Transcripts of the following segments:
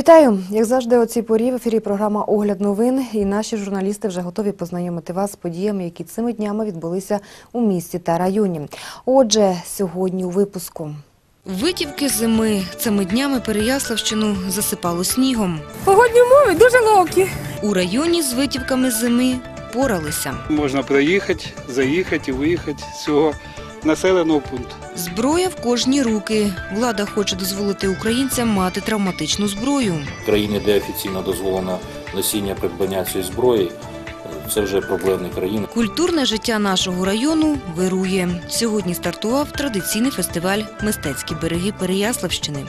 Вітаю! Як завжди, о цій порі в ефірі програма Огляд новин. І наші журналісти вже готові познайомити вас з подіями, які цими днями відбулися у місті та районі. Отже, сьогодні у випуску. Витівки зими цими днями Переяславщину засипало снігом. Погодні умови дуже ловкі. У районі з витівками зими поралися. Можна проїхати, заїхати і виїхати з цього населеного пункту. Зброя в кожні руки. Влада хоче дозволити українцям мати травматичну зброю. країни, де офіційно дозволено носіння придбання цієї зброї, це вже проблемні країни. Культурне життя нашого району вирує. Сьогодні стартував традиційний фестиваль Мистецькі береги Переяславщини.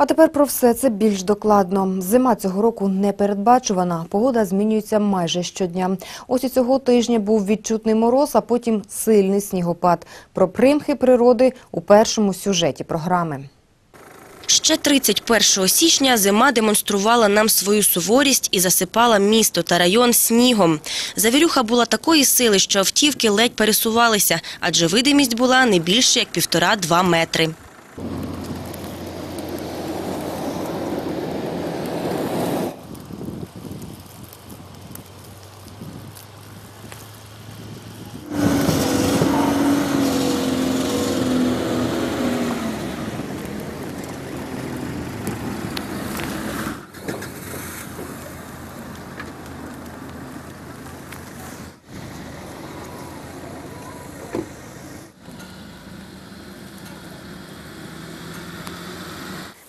А тепер про все це більш докладно. Зима цього року не передбачувана. Погода змінюється майже щодня. Ось і цього тижня був відчутний мороз, а потім сильний снігопад. Про примхи природи у першому сюжеті програми. Ще 31 січня зима демонструвала нам свою суворість і засипала місто та район снігом. Завірюха була такої сили, що автівки ледь пересувалися, адже видимість була не більше як півтора-два метри.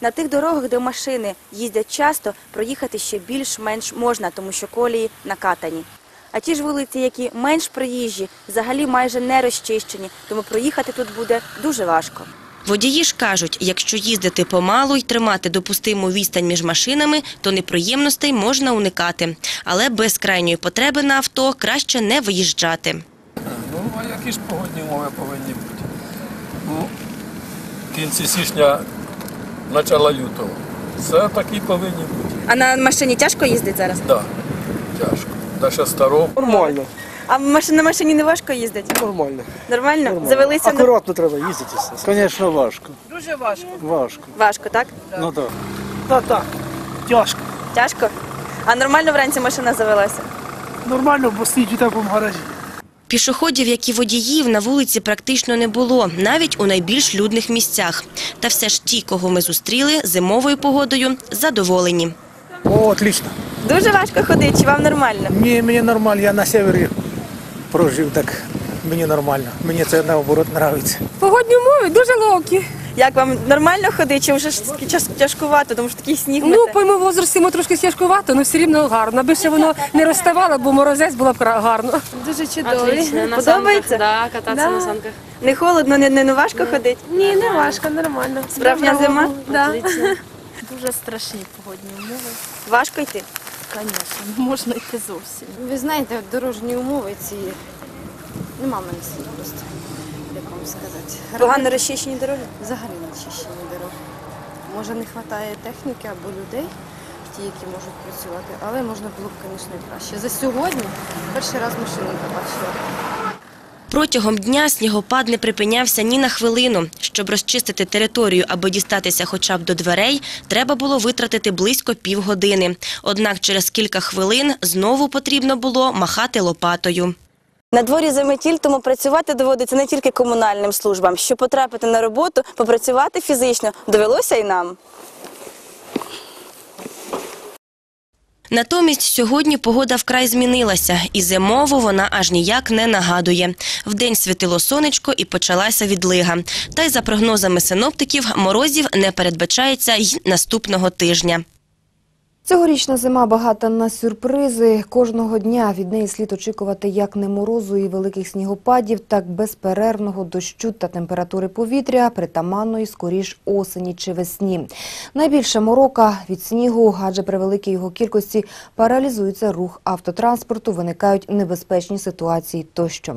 На тих дорогах, де машини їздять часто, проїхати ще більш-менш можна, тому що колії накатані. А ті ж вулиці, які менш проїжджі, взагалі майже не розчищені, тому проїхати тут буде дуже важко. Водії ж кажуть, якщо їздити помалу й тримати допустиму відстань між машинами, то неприємностей можна уникати. Але без крайньої потреби на авто краще не виїжджати. Ну, а які ж погодні умови повинні бути? Ну, в кінці січня, начала лютого. Все такі повинні бути. А на машині тяжко їздити зараз? Так, да, тяжко. Даже старого. Нормально, А на машині не важко їздити? нормально. Нормально? нормально. Завелися на... Акуратно треба їздити. Звісно, важко. Дуже важко. Важко. важко, так? Ну так. Так, так. Тяжко. Тяжко? А нормально вранці машина завелася? Нормально, бо стоїть у такому гаражі. Пішоходів, як і водіїв, на вулиці практично не було, навіть у найбільш людних місцях. Та все ж ті, кого ми зустріли зимовою погодою, задоволені. О, отлично. Дуже важко ходити, чи вам нормально? Ні, мені нормально, я на севері прожив, так мені нормально. Мені це наоборот подобається. Погодні умови дуже ловкі. Як вам нормально ходити, чи вже ж тяж- тяжкувато, тому що такий сніг Ну, по моєму возрасті ми трошки тяжкувато, але все рівно гарно. Аби ще воно не розставало, бо морозець було б кра- гарно. Дуже чудові. На Подобається? санках, да, на санках. Не холодно, не, не, не важко ходити? Ні, не важко, нормально. Справжня зима? Да. Дуже страшні погодні умови. Важко йти? Звісно, не можна йти зовсім. Ви знаєте, дорожні умови ці нема в мене слів просто. Вам сказати. Погано розчищені дороги? Взагалі не чищені дороги. Може не вистачає техніки або людей, ті, які можуть працювати, але можна було б, звісно, краще. За сьогодні перший раз машину побачила. Протягом дня снігопад не припинявся ні на хвилину. Щоб розчистити територію, аби дістатися хоча б до дверей, треба було витратити близько півгодини. Однак через кілька хвилин знову потрібно було махати лопатою. На дворі заметіль, тому працювати доводиться не тільки комунальним службам. Щоб потрапити на роботу, попрацювати фізично довелося і нам. Натомість сьогодні погода вкрай змінилася, і зимову вона аж ніяк не нагадує. Вдень світило сонечко і почалася відлига. Та й за прогнозами синоптиків, морозів не передбачається й наступного тижня. Цьогорічна зима багата на сюрпризи. Кожного дня від неї слід очікувати як не морозу і великих снігопадів, так безперервного дощу та температури повітря, притаманної скоріш осені чи весні. Найбільша морока від снігу, адже при великій його кількості паралізується рух автотранспорту, виникають небезпечні ситуації тощо.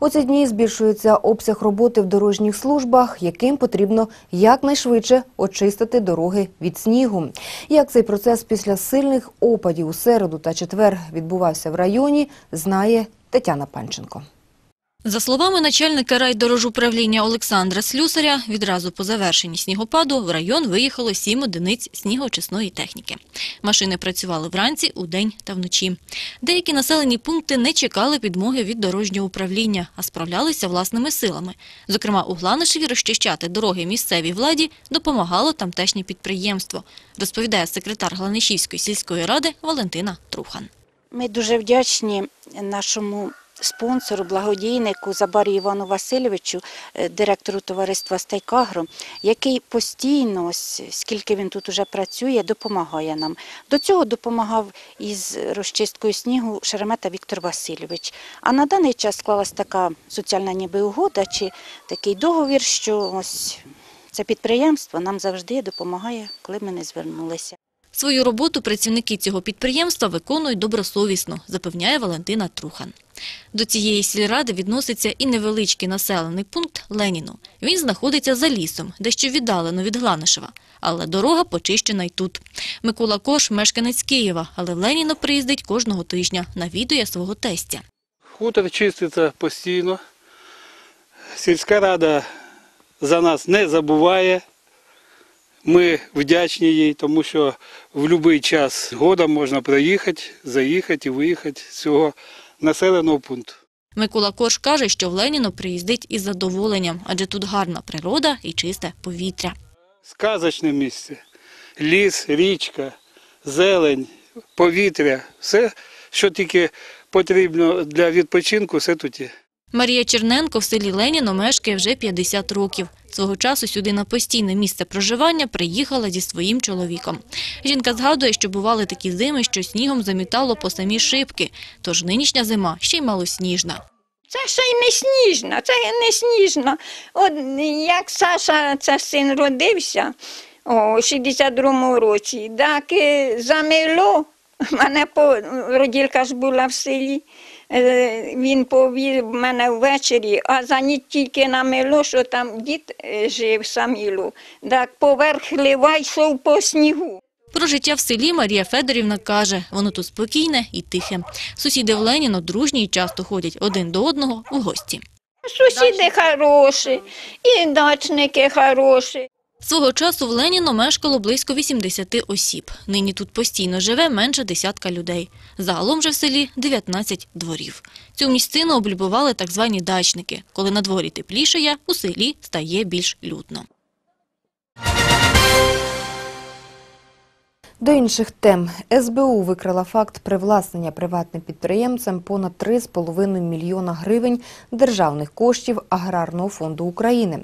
У ці дні збільшується обсяг роботи в дорожніх службах, яким потрібно якнайшвидше очистити дороги від снігу. Як цей процес після сильних опадів у середу та четвер відбувався в районі, знає Тетяна Панченко. За словами начальника райдорожуправління Олександра Слюсаря, відразу по завершенні снігопаду в район виїхало сім одиниць снігоочисної техніки. Машини працювали вранці, удень та вночі. Деякі населені пункти не чекали підмоги від дорожнього управління, а справлялися власними силами. Зокрема, у Гланишеві розчищати дороги місцевій владі допомагало тамтешнє підприємство, розповідає секретар Гланишівської сільської ради Валентина Трухан. Ми дуже вдячні нашому спонсору, благодійнику Забарі Івану Васильовичу, е, директору товариства Стейкагро, який постійно, скільки він тут уже працює, допомагає нам. До цього допомагав із розчисткою снігу Шеремета Віктор Васильович. А на даний час склалась така соціальна ніби угода чи такий договір, що ось це підприємство нам завжди допомагає, коли ми не звернулися. Свою роботу працівники цього підприємства виконують добросовісно, запевняє Валентина Трухан. До цієї сільради відноситься і невеличкий населений пункт Леніно. Він знаходиться за лісом, дещо віддалено від Гланишева. Але дорога почищена й тут. Микола Кош – мешканець Києва, але в Леніно приїздить кожного тижня, навідує свого тестя. Хутор чиститься постійно. Сільська рада за нас не забуває. Ми вдячні їй, тому що в будь-який час года можна проїхати, заїхати і виїхати з цього населеного пункту. Микола Корж каже, що в Леніно приїздить із задоволенням, адже тут гарна природа і чисте повітря. Сказочне місце. Ліс, річка, зелень, повітря. Все, що тільки потрібно для відпочинку, все тут є. Марія Черненко в селі Леніно мешкає вже 50 років. Свого часу сюди на постійне місце проживання приїхала зі своїм чоловіком. Жінка згадує, що бували такі зими, що снігом замітало по самі шибки, тож нинішня зима ще й малосніжна. Це ще й не сніжна, це не сніжна. От як Саша, це син родився у 62-му році, так замило. Мене по ж була в селі. Е, Він повів мене ввечері, а за ніч тільки намило, що там дід е, жив саміло. Так поверх лива йшов по снігу. Про життя в селі Марія Федорівна каже, воно тут спокійне і тихе. Сусіди в Леніно дружні і часто ходять один до одного у гості. Сусіди хороші, і дачники хороші. Свого часу в Леніно мешкало близько 80 осіб. Нині тут постійно живе менше десятка людей. Загалом же в селі 19 дворів. Цю місцину облюбували так звані дачники. Коли на дворі теплішає, у селі стає більш людно. До інших тем СБУ викрила факт привласнення приватним підприємцям понад 3,5 мільйона гривень державних коштів Аграрного фонду України.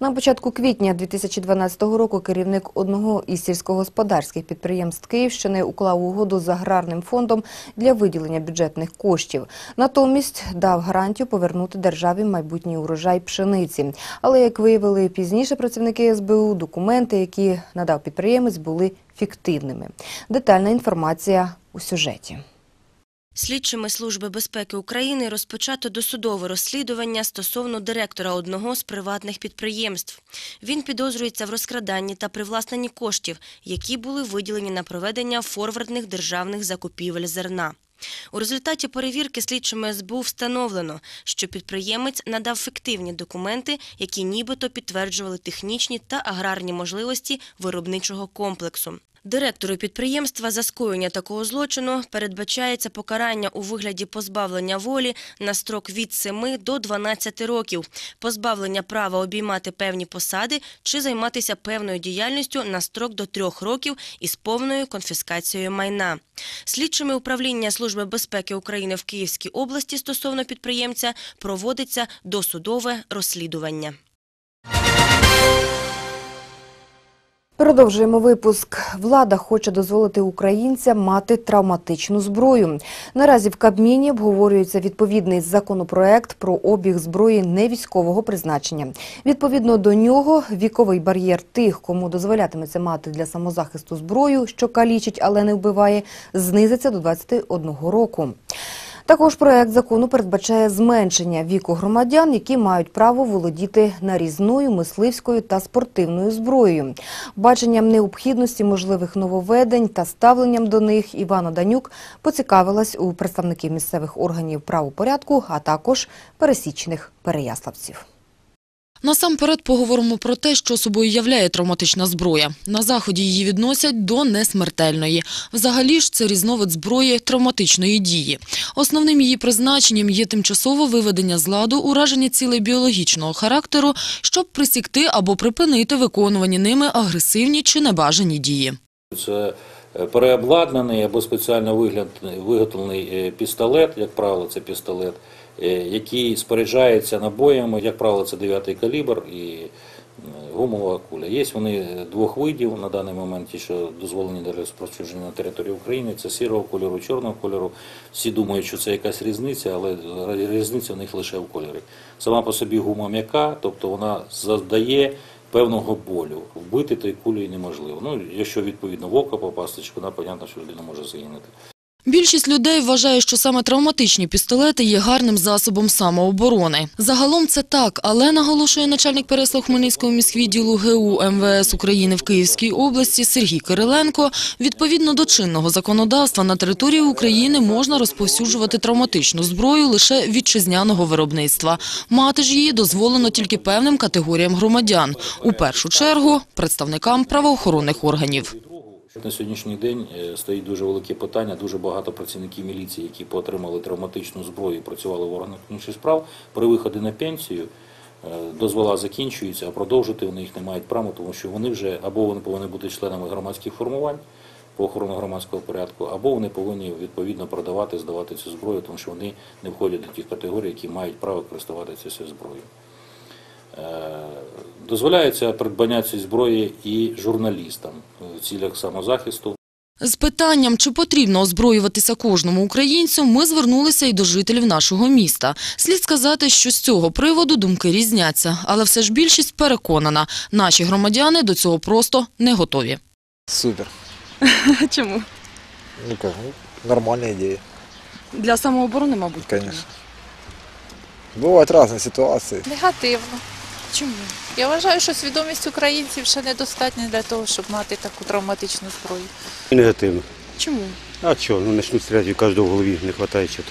На початку квітня 2012 року керівник одного із сільськогосподарських підприємств Київщини уклав угоду з аграрним фондом для виділення бюджетних коштів. Натомість дав гарантію повернути державі майбутній урожай пшениці. Але як виявили пізніше працівники СБУ, документи, які надав підприємець, були фіктивними. Детальна інформація у сюжеті. Слідчими Служби безпеки України розпочато досудове розслідування стосовно директора одного з приватних підприємств. Він підозрюється в розкраданні та привласненні коштів, які були виділені на проведення форвардних державних закупівель зерна. У результаті перевірки слідчими СБУ встановлено, що підприємець надав фіктивні документи, які нібито підтверджували технічні та аграрні можливості виробничого комплексу. Директору підприємства за скоєння такого злочину передбачається покарання у вигляді позбавлення волі на строк від 7 до 12 років, позбавлення права обіймати певні посади чи займатися певною діяльністю на строк до 3 років із повною конфіскацією майна. Слідчими управління Служби безпеки України в Київській області стосовно підприємця проводиться досудове розслідування. Продовжуємо випуск. Влада хоче дозволити українцям мати травматичну зброю. Наразі в Кабміні обговорюється відповідний законопроект про обіг зброї невійськового призначення. Відповідно до нього, віковий бар'єр тих, кому дозволятиметься мати для самозахисту зброю, що калічить, але не вбиває, знизиться до 21 року. Також проект закону передбачає зменшення віку громадян, які мають право володіти нарізною, мисливською та спортивною зброєю. Баченням необхідності можливих нововведень та ставленням до них Івана Данюк поцікавилась у представників місцевих органів правопорядку, а також пересічних переяславців. Насамперед поговоримо про те, що собою являє травматична зброя. На заході її відносять до несмертельної. Взагалі ж це різновид зброї травматичної дії. Основним її призначенням є тимчасове виведення з ладу ураження цілей біологічного характеру, щоб присікти або припинити виконувані ними агресивні чи небажані дії. Це е, переобладнаний або спеціально виготовлений е, пістолет, як правило, це пістолет, який споряджається набоями, як правило, це 9 калібр і е, гумова куля. Є вони е, двох видів на даний момент, що дозволені для розповсюдження на території України. Це сірого кольору, чорного кольору. Всі думають, що це якась різниця, але різниця в них лише в кольорі. Сама по собі гума м'яка, тобто вона завдає певного болю. Вбити тою кулею неможливо. Ну, якщо відповідно в око попасти, вона, понятно, що людина може загинути. Більшість людей вважає, що саме травматичні пістолети є гарним засобом самооборони. Загалом це так, але наголошує начальник Переслав Хмельницького міськвідділу ГУ МВС України в Київській області Сергій Кириленко. Відповідно до чинного законодавства на території України можна розповсюджувати травматичну зброю лише вітчизняного виробництва. Мати ж її дозволено тільки певним категоріям громадян. У першу чергу представникам правоохоронних органів. На сьогоднішній день е, стоїть дуже велике питання. Дуже багато працівників міліції, які поотримали травматичну зброю, і працювали в органах інших справ. При виході на пенсію е, дозвола закінчуються, а продовжити вони їх не мають права, тому що вони вже або вони повинні бути членами громадських формувань по охороні громадського порядку, або вони повинні відповідно продавати, здавати цю зброю, тому що вони не входять до тих категорій, які мають право користуватися цією зброєю. Е, Дозволяється придбання цієї зброї і журналістам в цілях самозахисту. З питанням, чи потрібно озброюватися кожному українцю, ми звернулися і до жителів нашого міста. Слід сказати, що з цього приводу думки різняться, але все ж більшість переконана, наші громадяни до цього просто не готові. Супер. Чому? Ну ну, нормальная Для самооборони, мабуть. конечно. Бывают разные ситуации. Негативно. Чому? Я вважаю, що свідомість українців ще недостатня для того, щоб мати таку травматичну зброю. Негативно. Чому? А що, ну почнуть стріляти, у кожного в голові не вистачає чого.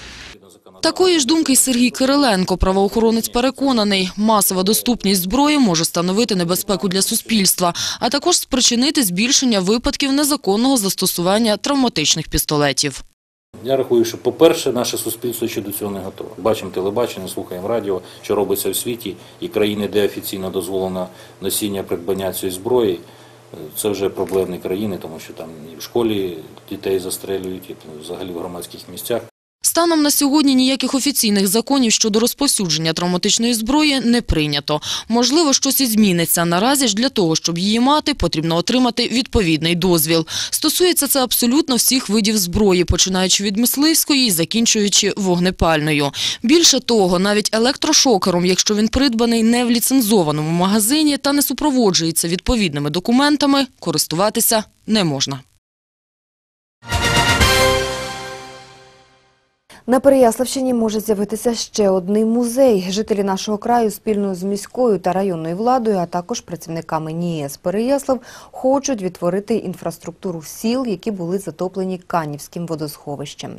Такої ж думки й Сергій Кириленко. Правоохоронець переконаний, масова доступність зброї може становити небезпеку для суспільства, а також спричинити збільшення випадків незаконного застосування травматичних пістолетів. Я рахую, що, по-перше, наше суспільство ще до цього не готове. Бачимо телебачення, слухаємо радіо, що робиться в світі, і країни, де офіційно дозволено носіння придбання цієї зброї, це вже проблемні країни, тому що там і в школі дітей застрелюють, і взагалі в громадських місцях. Станом на сьогодні ніяких офіційних законів щодо розповсюдження травматичної зброї не прийнято. Можливо, щось і зміниться. Наразі ж для того, щоб її мати, потрібно отримати відповідний дозвіл. Стосується це абсолютно всіх видів зброї, починаючи від мисливської і закінчуючи вогнепальною. Більше того, навіть електрошокером, якщо він придбаний не в ліцензованому магазині та не супроводжується відповідними документами, користуватися не можна. На Переяславщині може з'явитися ще один музей. Жителі нашого краю спільно з міською та районною владою, а також працівниками НІЕС Переяслав, хочуть відтворити інфраструктуру сіл, які були затоплені Канівським водосховищем.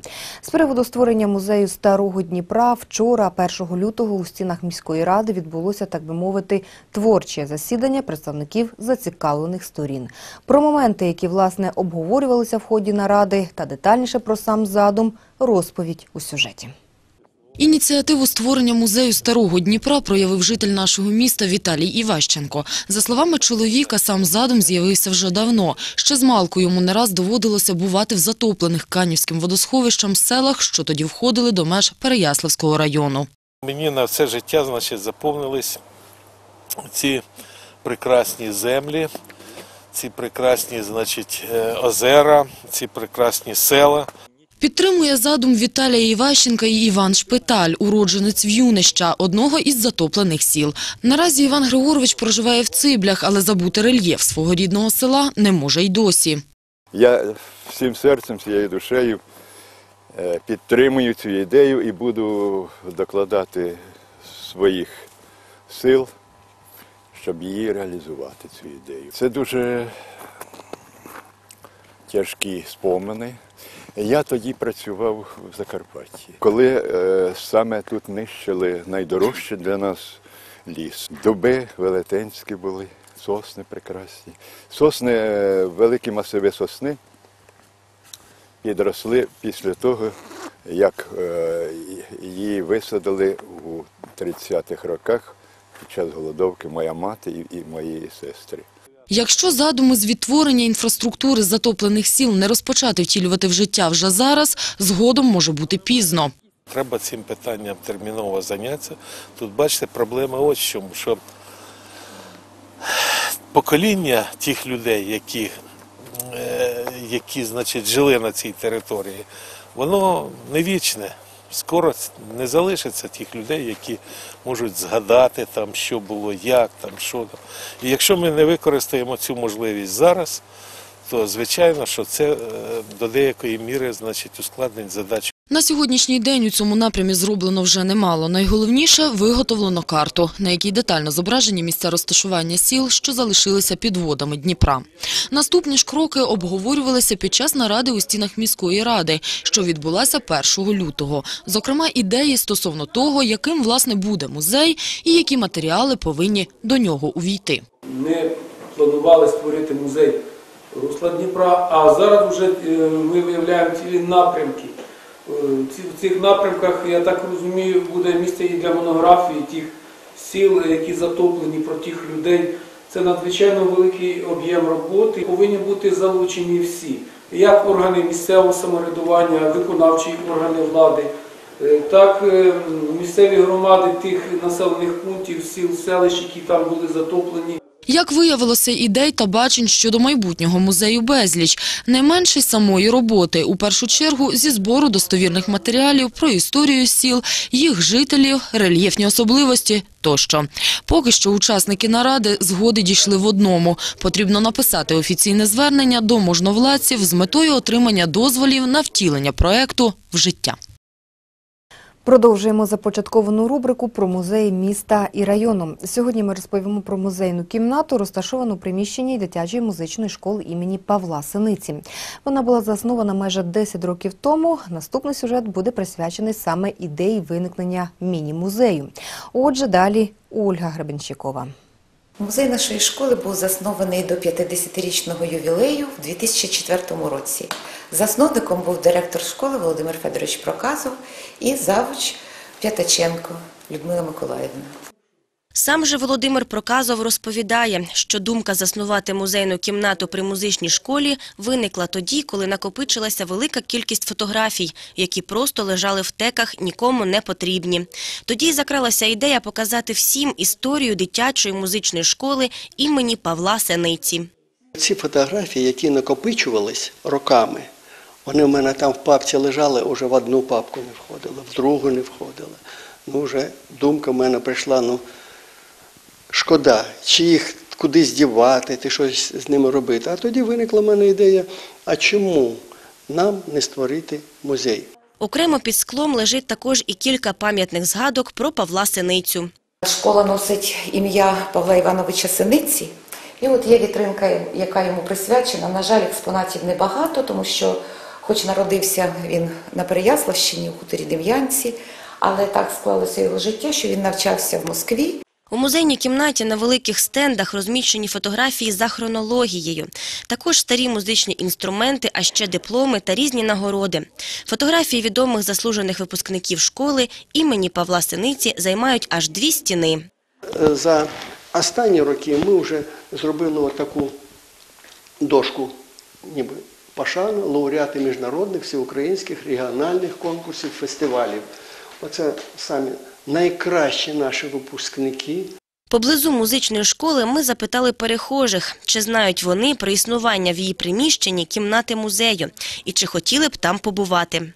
З приводу створення музею Старого Дніпра вчора, 1 лютого, у стінах міської ради відбулося, так би мовити, творче засідання представників зацікавлених сторін. Про моменти, які власне обговорювалися в ході наради, та детальніше про сам задум – розповідь у сюжеті. Ініціативу створення музею Старого Дніпра проявив житель нашого міста Віталій Іващенко. За словами чоловіка, сам задум з'явився вже давно. Ще з малку йому не раз доводилося бувати в затоплених Канівським водосховищем селах, що тоді входили до меж Переяславського району. Мені на все життя значить, заповнились ці прекрасні землі, ці прекрасні значить, е, озера, ці прекрасні села. Підтримує задум Віталія Іващенка і Іван Шпиталь, уродженець В'юнища, одного із затоплених сіл. Наразі Іван Григорович проживає в Циблях, але забути рельєф свого рідного села не може й досі. Я всім серцем, всією душею е, підтримую цю ідею і буду докладати своїх сил, щоб її реалізувати, цю ідею. Це дуже тяжкі спомини. Я тоді працював в Закарпатті, коли е, саме тут нищили найдорожче для нас ліс. Дуби велетенські були, сосни прекрасні. Сосни, е, великі масиви сосни підросли після того, як е, її висадили у 30-х роках під час голодовки моя мати і, і мої сестри. Якщо задуми з відтворення інфраструктури затоплених сіл не розпочати втілювати в життя вже зараз, згодом може бути пізно. Треба цим питанням терміново зайнятися. Тут, бачите, проблема ось в чому, що покоління тих людей, які, е, які значить, жили на цій території, воно не вічне. Скоро не залишиться тих людей, які можуть згадати, там, що було, як, там, що там. І якщо ми не використаємо цю можливість зараз, то звичайно, що це е, до деякої міри значить, ускладнить задачу. На сьогоднішній день у цьому напрямі зроблено вже немало. Найголовніше – виготовлено карту, на якій детально зображені місця розташування сіл, що залишилися під водами Дніпра. Наступні ж кроки обговорювалися під час наради у стінах міської ради, що відбулася 1 лютого. Зокрема, ідеї стосовно того, яким, власне, буде музей і які матеріали повинні до нього увійти. Ми планували створити музей русла Дніпра, а зараз вже е, ми виявляємо цілі напрямки. Е, В цих напрямках, я так розумію, буде місце і для монографії тих сіл, які затоплені про тих людей. Це надзвичайно великий об'єм роботи. Повинні бути залучені всі, як органи місцевого самоврядування, виконавчі органи влади, е, так е, місцеві громади тих населених пунктів, сіл, селищ, які там були затоплені. Як виявилося, ідей та бачень щодо майбутнього музею безліч. Не менше самої роботи, у першу чергу зі збору достовірних матеріалів про історію сіл, їх жителів, рельєфні особливості тощо. Поки що учасники наради згоди дійшли в одному. Потрібно написати офіційне звернення до можновладців з метою отримання дозволів на втілення проекту в життя. Продовжуємо започатковану рубрику про музеї міста і району. Сьогодні ми розповімо про музейну кімнату, розташовану у приміщенні дитячої музичної школи імені Павла Синиці. Вона була заснована майже 10 років тому. Наступний сюжет буде присвячений саме ідеї виникнення міні-музею. Отже, далі Ольга Гребенщикова. Музей нашої школи був заснований до 50-річного ювілею в 2004 році. Засновником був директор школи Володимир Федорович Проказов і завуч П'ятаченко Людмила Миколаївна. Сам же Володимир Проказов розповідає, що думка заснувати музейну кімнату при музичній школі виникла тоді, коли накопичилася велика кількість фотографій, які просто лежали в теках, нікому не потрібні. Тоді закралася ідея показати всім історію дитячої музичної школи імені Павла Сениці. Ці фотографії, які накопичувались роками, вони в мене там в папці лежали, вже в одну папку не входили, в другу не входили. Ну, вже думка в мене прийшла, ну, шкода, чи їх кудись дівати, ти щось з ними робити. А тоді виникла в мене ідея, а чому нам не створити музей? Окремо під склом лежить також і кілька пам'ятних згадок про Павла Синицю. Школа носить ім'я Павла Івановича Синиці. І от є вітринка, яка йому присвячена. На жаль, експонатів небагато, тому що, хоч народився він на Переяславщині, у хуторі Дем'янці, але так склалося його життя, що він навчався в Москві. У музейній кімнаті на великих стендах розміщені фотографії за хронологією. Також старі музичні інструменти, а ще дипломи та різні нагороди. Фотографії відомих заслужених випускників школи імені Павла Синиці займають аж дві стіни. Е, За останні роки ми вже зробили таку дошку, ніби пошану, лауреати міжнародних, всеукраїнських, регіональних конкурсів, фестивалів. Оце самі найкращі наші випускники. Поблизу музичної школи ми запитали перехожих, чи знають вони про існування в її приміщенні кімнати музею і чи хотіли б там побувати.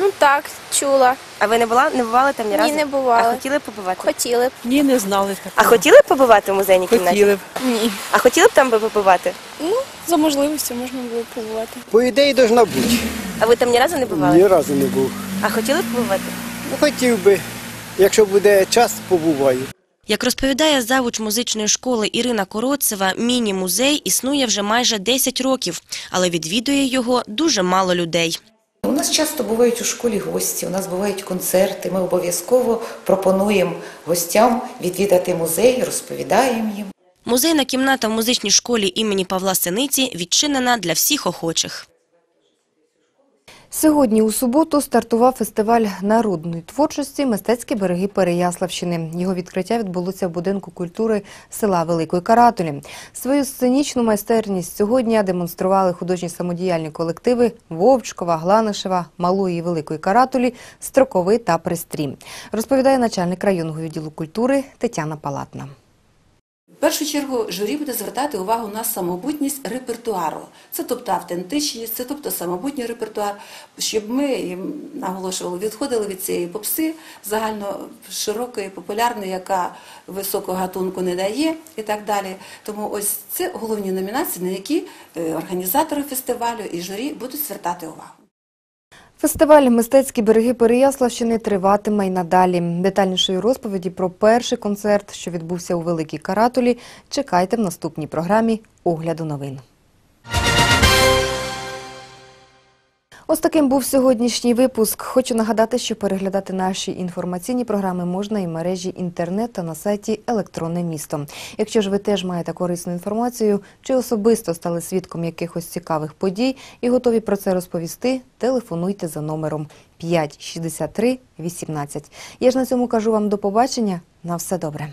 Ну так, чула. А ви не була не бували там ні разу? Ні, не бувала. А хотіли б побувати? Хотіли б. Ні, не знали такого. А хотіли б побувати в музейній кімнаті? Хотіли б. Ні. А хотіли б там би побувати? Ну, за можливістю можна було побувати. По ідеї должна бути. А ви там ні разу не бували? Ні разу не був. А хотіли б побувати? Ну, хотів би, якщо буде час, побуваю. Як розповідає завуч музичної школи Ірина Короцева, міні-музей існує вже майже 10 років, але відвідує його дуже мало людей. У нас часто бувають у школі гості, у нас бувають концерти. Ми обов'язково пропонуємо гостям відвідати музей, розповідаємо їм. Музейна кімната в музичній школі імені Павла Синиці відчинена для всіх охочих. Сьогодні у суботу стартував фестиваль народної творчості Мистецькі береги Переяславщини. Його відкриття відбулося в будинку культури села Великої Каратулі. Свою сценічну майстерність сьогодні демонстрували художні самодіяльні колективи Вовчкова, Гланишева, Малої і Великої Каратулі, Строковий та Пристрім. Розповідає начальник районного відділу культури Тетяна Палатна. Першу чергу журі буде звертати увагу на самобутність репертуару. Це тобто автентичність, це тобто самобутній репертуар, щоб ми їм наголошували, відходили від цієї попси загально широкої, популярної, яка високого гатунку не дає і так далі. Тому ось це головні номінації, на які е, організатори фестивалю і журі будуть звертати увагу. Фестиваль Мистецькі береги Переяславщини триватиме й надалі. Детальнішої розповіді про перший концерт, що відбувся у Великій Каратулі, чекайте в наступній програмі огляду новин. Ось таким був сьогоднішній випуск. Хочу нагадати, що переглядати наші інформаційні програми можна і в мережі інтернет та на сайті Електронне місто. Якщо ж ви теж маєте корисну інформацію чи особисто стали свідком якихось цікавих подій і готові про це розповісти, телефонуйте за номером 5 63 18. Я ж на цьому кажу вам до побачення. На все добре.